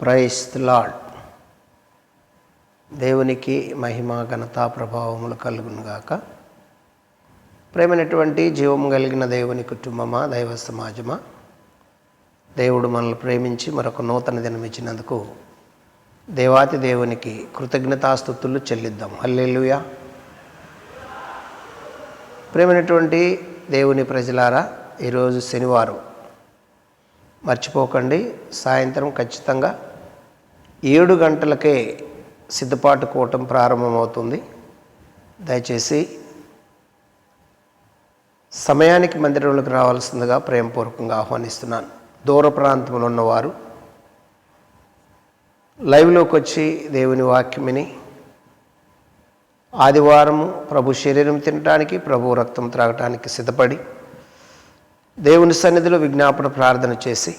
Price lord దేవునికి మహిమ ఘనత ప్రభావములు కలుగునుగాక ప్రేమైనటువంటి జీవం కలిగిన దేవుని కుటుంబమా దైవ సమాజమా? దేవుడు మనల్ని ప్రేమించి మరొక నూతన దినం ఇచ్చినందుకు దేవాతి దేవునికి కృతజ్ఞతాస్థుతులు చెల్లిద్దాం. హల్లెలుయా. ప్రేమైనటువంటి దేవుని ప్రజలారా ఈరోజు శనివారం. మర్చిపోకండి సాయంత్రం ఖచ్చితంగా ఏడు గంటలకే సిద్ధపాటు కూటం ప్రారంభమవుతుంది. దయచేసి సమయానికి మందిరంలోకి రావాల్సిందిగా ప్రేమపూర్వకంగా ఆహ్వానిస్తున్నాను. దూర ప్రాంతంలో ఉన్నవారు లైవ్లోకి వచ్చి దేవుని వాక్యమిని ఆదివారము ప్రభు శరీరం తినటానికి ప్రభు రక్తం త్రాగటానికి సిద్ధపడి దేవుని సన్నిధిలో విజ్ఞాపన ప్రార్థన చేసి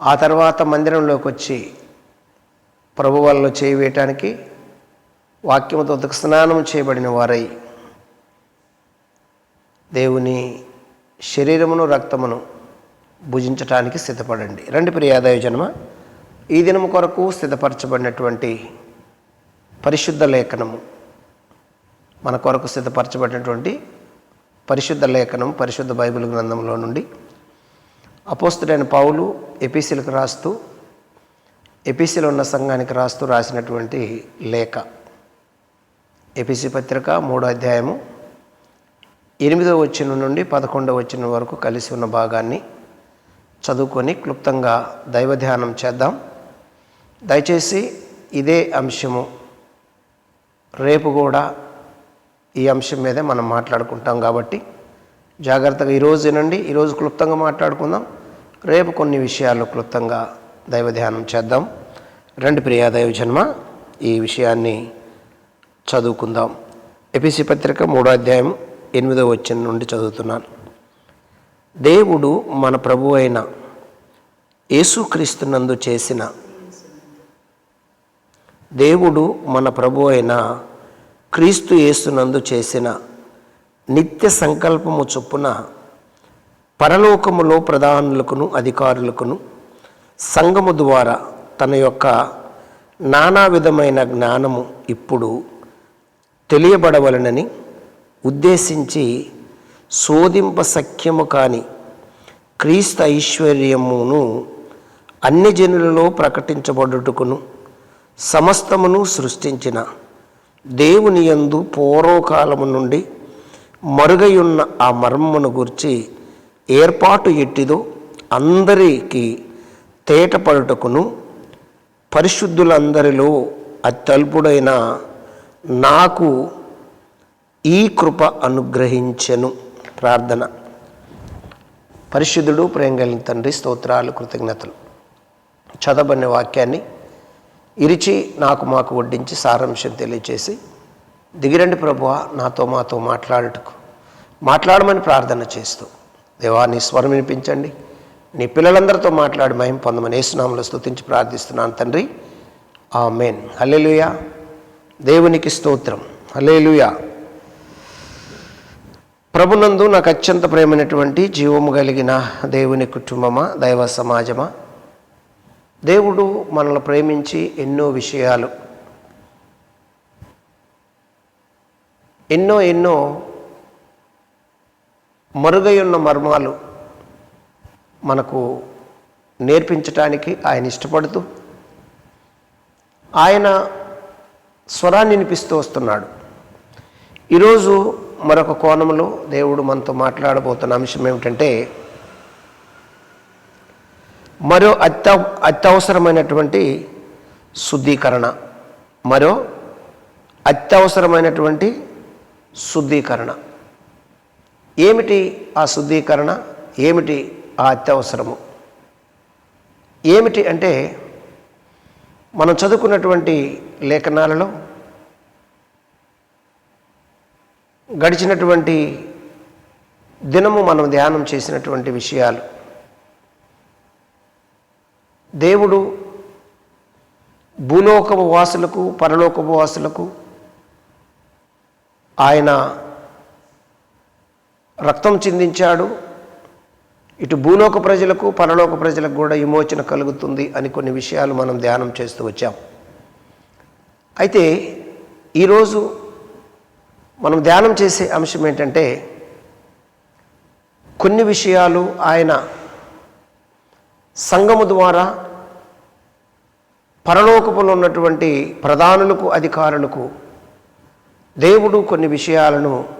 ఆ తర్వాత మందిరంలోకి వచ్చి ప్రభు వాళ్ళు చేయవేయటానికి వాక్యముతో స్నానం చేయబడిన వారై దేవుని శరీరమును రక్తమును భుజించటానికి సిద్ధపడండి. రండి ప్రియాదాయ జన్మ ఈ దినము కొరకు సిద్ధపరచబడినటువంటి పరిశుద్ధ లేఖనము మన కొరకు సిద్ధపరచబడినటువంటి పరిశుద్ధ లేఖనం పరిశుద్ధ బైబిల్ గ్రంథంలో నుండి అపోస్తుడైన పౌలు ఎపిసిలకు రాస్తూ ఎపిసిలో ఉన్న సంఘానికి రాస్తూ రాసినటువంటి లేఖ. ఎపిసి పత్రిక మూడో అధ్యాయము ఎనిమిదో వచ్చిన నుండి పదకొండవ వచ్చిన వరకు కలిసి ఉన్న భాగాన్ని చదువుకొని క్లుప్తంగా దైవ ధ్యానం చేద్దాం. దయచేసి ఇదే అంశము రేపు కూడా ఈ అంశం మీదే మనం మాట్లాడుకుంటాం కాబట్టి జాగ్రత్తగా ఈరోజు వినండి ఈరోజు క్లుప్తంగా మాట్లాడుకుందాం. రేపు కొన్ని విషయాలు క్లుప్తంగా దైవ ధ్యానం చేద్దాం. రెండు ప్రియా దైవ జన్మ ఈ విషయాన్ని చదువుకుందాం. ఎపిసి పత్రిక మూడో అధ్యాయం ఎనిమిదో వచ్చిన నుండి చదువుతున్నాను. దేవుడు మన ప్రభు అయిన యేసుక్రీస్తునందు చేసిన దేవుడు మన ప్రభు అయిన క్రీస్తు యేసునందు చేసిన నిత్య సంకల్పము చొప్పున పరలోకములో ప్రధానులకును అధికారులకును సంఘము ద్వారా తన యొక్క నానా విధమైన జ్ఞానము ఇప్పుడు తెలియబడవలనని ఉద్దేశించి శోధింప సఖ్యము కాని క్రీస్తు ఐశ్వర్యమును అన్ని జనులలో ప్రకటించబడుటకును సమస్తమును సృష్టించిన దేవుని యందు పూర్వకాలము నుండి మరుగయున్న ఆ మర్మమును గురించి ఏర్పాటు ఎట్టిదో అందరికీ తేటపడుటకును పరిశుద్ధులందరిలో అత్యల్పుడైన నాకు ఈ కృప అనుగ్రహించెను. ప్రార్థన. పరిశుద్ధుడు ప్రేమ తండ్రి స్తోత్రాలు కృతజ్ఞతలు. చదవబడిన వాక్యాన్ని ఇరిచి నాకు మాకు వడ్డించి సారాంశం తెలియచేసి దిగిరండి ప్రభువ నాతో మాతో మాట్లాడుటకు. మాట్లాడమని ప్రార్థన చేస్తూ. దేవా నీ స్వరం వినిపించండి. నీ పిల్లలందరితో మాట్లాడి మహిం పొందమని యేసునామలో స్తుతించి ప్రార్థిస్తున్నాను తండ్రి. ఆ మెయిన్ హలేలుయా దేవునికి స్తోత్రం. హలేలుయా ప్రభునందు నాకు అత్యంత ప్రేమైనటువంటి జీవము కలిగిన దేవుని కుటుంబమా దైవ సమాజమా? దేవుడు మనల్ని ప్రేమించి ఎన్నో విషయాలు ఎన్నో ఎన్నో మరుగై ఉన్న మర్మాలు మనకు నేర్పించటానికి ఆయన ఇష్టపడుతూ ఆయన స్వరాన్ని వినిపిస్తూ వస్తున్నాడు. ఈరోజు మరొక కోణంలో దేవుడు మనతో మాట్లాడబోతున్న అంశం ఏమిటంటే మరో అత్య అత్యవసరమైనటువంటి శుద్ధీకరణ మరో అత్యవసరమైనటువంటి శుద్ధీకరణ. ఏమిటి ఆ శుద్ధీకరణ? ఏమిటి ఆ అత్యవసరము? ఏమిటి అంటే మనం చదువుకున్నటువంటి లేఖనాలలో గడిచినటువంటి దినము మనం ధ్యానం చేసినటువంటి విషయాలు. దేవుడు భూలోకపు వాసులకు పరలోకపు వాసులకు ఆయన రక్తం చిందించాడు. ఇటు భూలోక ప్రజలకు పరలోక ప్రజలకు కూడా విమోచన కలుగుతుంది అని కొన్ని విషయాలు మనం ధ్యానం చేస్తూ వచ్చాం. అయితే ఈరోజు మనం ధ్యానం చేసే అంశం ఏంటంటే కొన్ని విషయాలు ఆయన సంఘము ద్వారా పరలోకములో ఉన్నటువంటి ప్రధానులకు అధికారులకు దేవుడు కొన్ని విషయాలను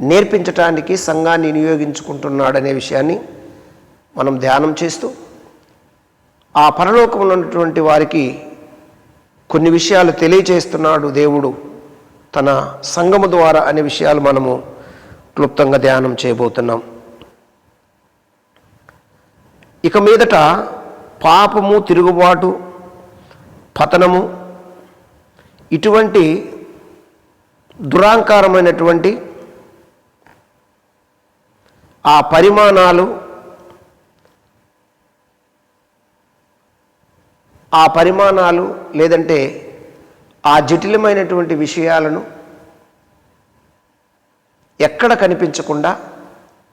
నేర్పించటానికి సంఘాన్ని వినియోగించుకుంటున్నాడనే విషయాన్ని మనం ధ్యానం చేస్తూ ఆ పరలోకంలో ఉన్నటువంటి వారికి కొన్ని విషయాలు తెలియచేస్తున్నాడు దేవుడు తన సంఘము ద్వారా అనే విషయాలు మనము క్లుప్తంగా ధ్యానం చేయబోతున్నాం. ఇక మీదట పాపము తిరుగుబాటు పతనము ఇటువంటి దురాంకారమైనటువంటి ఆ పరిమాణాలు ఆ పరిమాణాలు లేదంటే ఆ జటిలమైనటువంటి విషయాలను ఎక్కడ కనిపించకుండా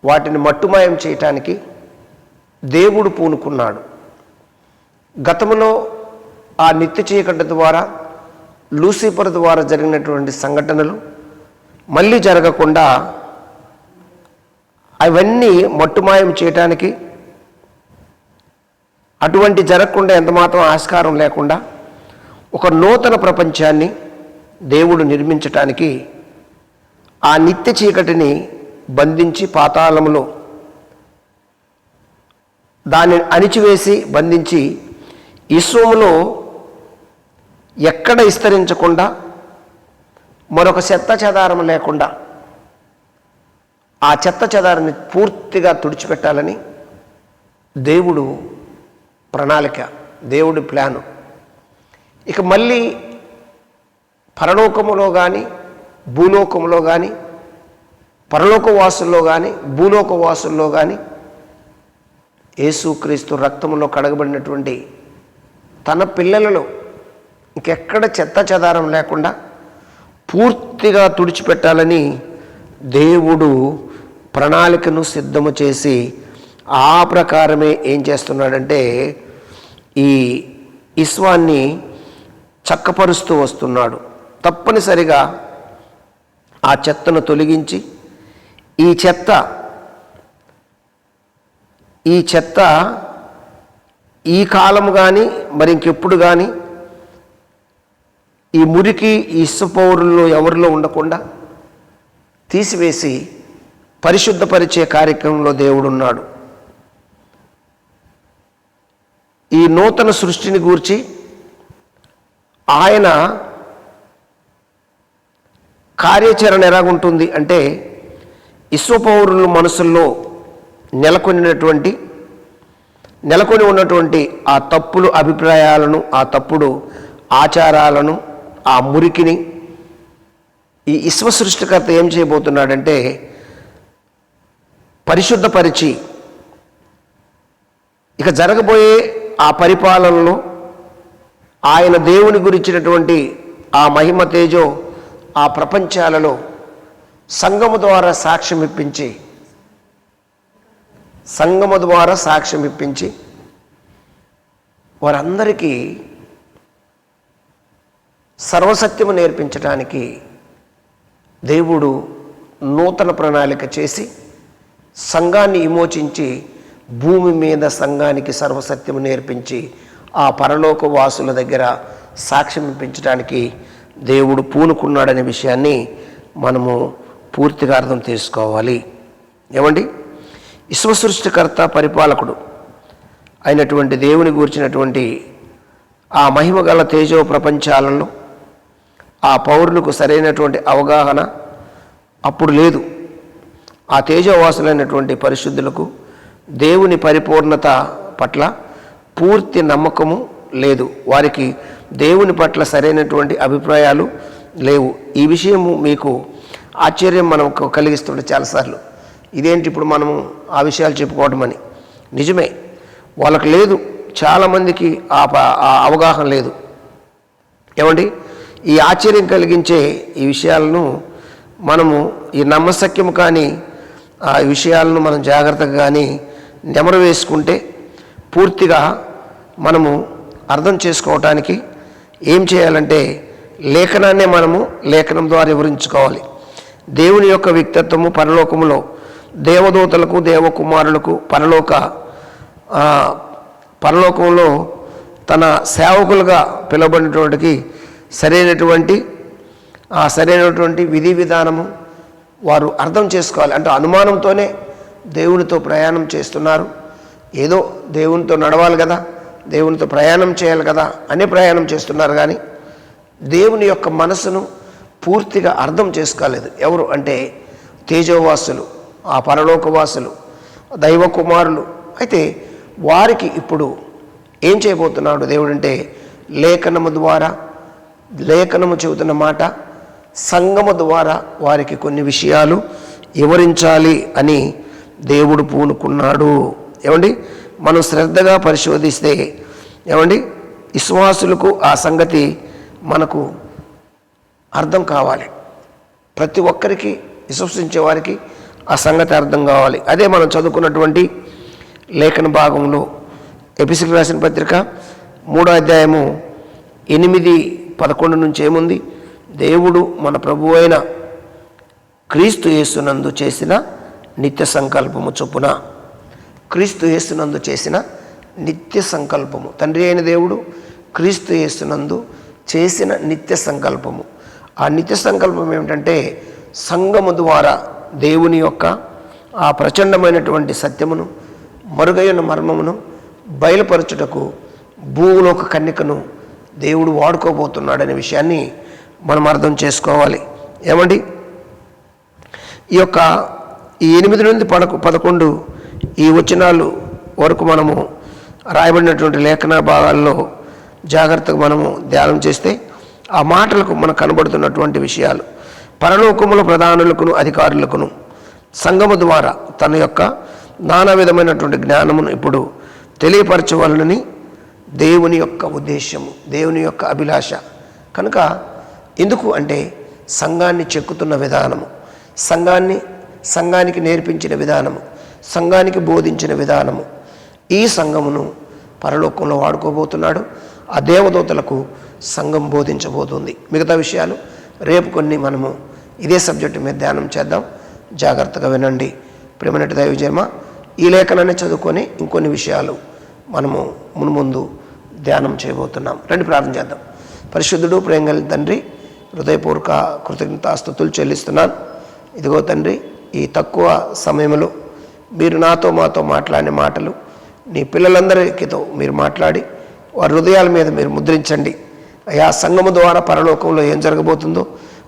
వాటిని మట్టుమాయం చేయటానికి దేవుడు పూనుకున్నాడు. గతంలో ఆ నిత్య చీకటి ద్వారా లూసిఫర్ ద్వారా జరిగినటువంటి సంఘటనలు మళ్ళీ జరగకుండా అవన్నీ మట్టుమాయం చేయటానికి అటువంటి జరగకుండా ఎంతమాత్రం ఆస్కారం లేకుండా ఒక నూతన ప్రపంచాన్ని దేవుడు నిర్మించటానికి ఆ నిత్య చీకటిని బంధించి పాతాళములో దాన్ని అణిచివేసి బంధించి ఇస్రోములో ఎక్కడ విస్తరించకుండా మరొక చెత్త చెదారం లేకుండా ఆ చెత్త చెదారిని పూర్తిగా తుడిచిపెట్టాలని దేవుడు ప్రణాళిక దేవుడి ప్లాను. ఇక మళ్ళీ పరలోకములో కానీ భూలోకములో కానీ పరలోక వాసుల్లో కానీ భూలోక వాసుల్లో కానీ యేసుక్రీస్తు రక్తములో కడగబడినటువంటి తన పిల్లలలో ఇంకెక్కడ చెత్త చెదారం లేకుండా పూర్తిగా తుడిచిపెట్టాలని దేవుడు ప్రణాళికను సిద్ధము చేసి ఆ ప్రకారమే ఏం చేస్తున్నాడంటే ఈ ఇస్వాన్ని చక్కపరుస్తూ వస్తున్నాడు. తప్పనిసరిగా ఆ చెత్తను తొలగించి ఈ చెత్త ఈ చెత్త ఈ కాలం కానీ మరి ఇంకెప్పుడు కానీ ఈ మురికి ఈ ఇసుపౌరుల్లో ఎవరిలో ఉండకుండా తీసివేసి పరిశుద్ధపరిచే కార్యక్రమంలో దేవుడు ఉన్నాడు ఈ నూతన సృష్టిని గూర్చి ఆయన కార్యాచరణ ఎలాగుంటుంది అంటే ఇస్వపౌరుల మనసుల్లో నెలకొనినటువంటి నెలకొని ఉన్నటువంటి ఆ తప్పులు అభిప్రాయాలను ఆ తప్పుడు ఆచారాలను ఆ మురికిని ఈ విశ్వ సృష్టికర్త ఏం చేయబోతున్నాడంటే పరిశుద్ధపరిచి ఇక జరగబోయే ఆ పరిపాలనలో ఆయన దేవుని గురించినటువంటి ఆ మహిమ తేజో ఆ ప్రపంచాలలో సంగము ద్వారా సాక్ష్యం ఇప్పించి సంగము ద్వారా సాక్ష్యం ఇప్పించి వారందరికీ సర్వసత్యము నేర్పించడానికి దేవుడు నూతన ప్రణాళిక చేసి సంఘాన్ని విమోచించి భూమి మీద సంఘానికి సర్వసత్యము నేర్పించి ఆ పరలోక వాసుల దగ్గర సాక్ష్యం పెంచడానికి దేవుడు పూనుకున్నాడనే విషయాన్ని మనము పూర్తిగా అర్థం చేసుకోవాలి. ఏమండి? విశ్వసృష్టికర్త పరిపాలకుడు అయినటువంటి దేవుని గూర్చినటువంటి ఆ మహిమగల తేజో ప్రపంచాలలో ఆ పౌరులకు సరైనటువంటి అవగాహన అప్పుడు లేదు. ఆ తేజవాసులైనటువంటి పరిశుద్ధులకు దేవుని పరిపూర్ణత పట్ల పూర్తి నమ్మకము లేదు. వారికి దేవుని పట్ల సరైనటువంటి అభిప్రాయాలు లేవు. ఈ విషయము మీకు ఆశ్చర్యం మనం కలిగిస్తుండే చాలాసార్లు. ఇదేంటి ఇప్పుడు మనము ఆ విషయాలు చెప్పుకోవటం అని? నిజమే. వాళ్ళకి లేదు. చాలామందికి ఆ ఆ అవగాహన లేదు. ఏమండి? ఈ ఆశ్చర్యం కలిగించే ఈ విషయాలను మనము ఈ నమ్మశక్యము కానీ ఆ విషయాలను మనం జాగ్రత్తగా కానీ నెమరు వేసుకుంటే పూర్తిగా మనము అర్థం చేసుకోవటానికి ఏం చేయాలంటే లేఖనాన్నే మనము లేఖనం ద్వారా వివరించుకోవాలి. దేవుని యొక్క వ్యక్తిత్వము పరలోకములో దేవదూతలకు దేవకుమారులకు పరలోక పరలోకంలో తన సేవకులుగా పిలువబడినటువంటికి సరైనటువంటి ఆ సరైనటువంటి విధి విధానము వారు అర్థం చేసుకోవాలి. అంటే అనుమానంతోనే దేవునితో ప్రయాణం చేస్తున్నారు. ఏదో దేవునితో నడవాలి కదా దేవునితో ప్రయాణం చేయాలి కదా అనే ప్రయాణం చేస్తున్నారు కానీ దేవుని యొక్క మనసును పూర్తిగా అర్థం చేసుకోలేదు. ఎవరు అంటే తేజోవాసులు ఆ పరలోకవాసులు దైవ కుమారులు అయితే వారికి ఇప్పుడు ఏం చేయబోతున్నాడు దేవుడంటే లేఖనము ద్వారా లేఖనము చెబుతున్న మాట సంగము ద్వారా వారికి కొన్ని విషయాలు వివరించాలి అని దేవుడు పూనుకున్నాడు. ఏమండి? మనం శ్రద్ధగా పరిశోధిస్తే ఏమండి? విశ్వాసులకు ఆ సంగతి మనకు అర్థం కావాలి. ప్రతి ఒక్కరికి విశ్వసించే వారికి ఆ సంగతి అర్థం కావాలి. అదే మనం చదువుకున్నటువంటి లేఖన భాగంలో ఎపిసిల్ రాసిన పత్రిక మూడో అధ్యాయము ఎనిమిది పదకొండు నుంచి ఏముంది? దేవుడు మన ప్రభు అయిన క్రీస్తు యేసునందు చేసిన నిత్య సంకల్పము చొప్పున క్రీస్తు యేసునందు చేసిన నిత్య సంకల్పము. తండ్రి అయిన దేవుడు క్రీస్తు యేసునందు చేసిన నిత్య సంకల్పము. ఆ నిత్య సంకల్పం ఏమిటంటే సంగము ద్వారా దేవుని యొక్క ఆ ప్రచండమైనటువంటి సత్యమును మరుగైన మర్మమును బయలుపరచుటకు భూలోక కన్నికను దేవుడు వాడుకోబోతున్నాడనే విషయాన్ని మనం అర్థం చేసుకోవాలి. ఏమండి? ఈ యొక్క ఈ ఎనిమిది నుండి పదకొ పదకొండు ఈ వచనాలు వరకు మనము రాయబడినటువంటి లేఖన భాగాల్లో జాగ్రత్తగా మనము ధ్యానం చేస్తే ఆ మాటలకు మనకు కనబడుతున్నటువంటి విషయాలు. పరలోకముల ప్రధానులకును అధికారులకును సంగము ద్వారా తన యొక్క నానా విధమైనటువంటి జ్ఞానమును ఇప్పుడు తెలియపరచవలనని దేవుని యొక్క ఉద్దేశము దేవుని యొక్క అభిలాష. కనుక ఎందుకు అంటే సంఘాన్ని చెక్కుతున్న విధానము సంఘాన్ని సంఘానికి నేర్పించిన విధానము సంఘానికి బోధించిన విధానము ఈ సంఘమును పరలోకంలో వాడుకోబోతున్నాడు. ఆ దేవదూతలకు సంఘం బోధించబోతుంది. మిగతా విషయాలు రేపు కొన్ని మనము ఇదే సబ్జెక్టు మీద ధ్యానం చేద్దాం. జాగ్రత్తగా వినండి. ప్రేమనటి దైవజన్మ ఈ లేఖనాన్ని చదువుకొని ఇంకొన్ని విషయాలు మనము మున్ముందు ధ్యానం చేయబోతున్నాం. రండి ప్రార్థన చేద్దాం. పరిశుద్ధుడు ప్రేంగల్ తండ్రి హృదయపూర్వక కృతజ్ఞతాస్థుతులు చెల్లిస్తున్నాను. ఇదిగో తండ్రి ఈ తక్కువ సమయంలో మీరు నాతో మాతో మాట్లాడిన మాటలు నీ పిల్లలందరికీతో మీరు మాట్లాడి వారి హృదయాల మీద మీరు ముద్రించండి. అయా సంగము ద్వారా పరలోకంలో ఏం జరగబోతుందో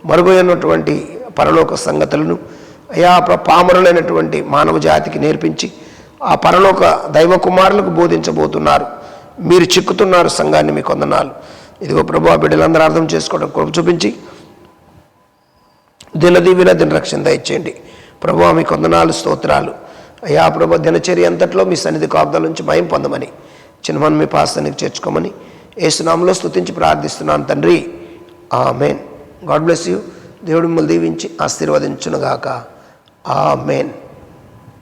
మరుగైనటువంటి పరలోక సంగతులను అయా పామరులైనటువంటి మానవ జాతికి నేర్పించి ఆ పరలోక దైవ కుమారులకు బోధించబోతున్నారు. మీరు చిక్కుతున్నారు సంఘాన్ని మీ కొందనాలు. ఇదిగో ప్రభు బిడ్డలందరూ అర్థం చేసుకోవడం కృప చూపించి దినదీవిన దిన రక్షణ దయచేయండి. ప్రభు మీ కొందనాలు స్తోత్రాలు. అయ్యా ప్రభు దినచర్య అంతట్లో మీ సన్నిధి కాపుదల నుంచి భయం పొందమని చిన్నమని మీ పాస్తానికి చేర్చుకోమని ఏసునామంలో స్తుతించి ప్రార్థిస్తున్నాను తండ్రి. ఆ మేన్ గాడ్ బ్లెస్ యూ. దేవుడు మిమ్మల్ని దీవించి ఆశీర్వదించునుగాక. ఆ మేన్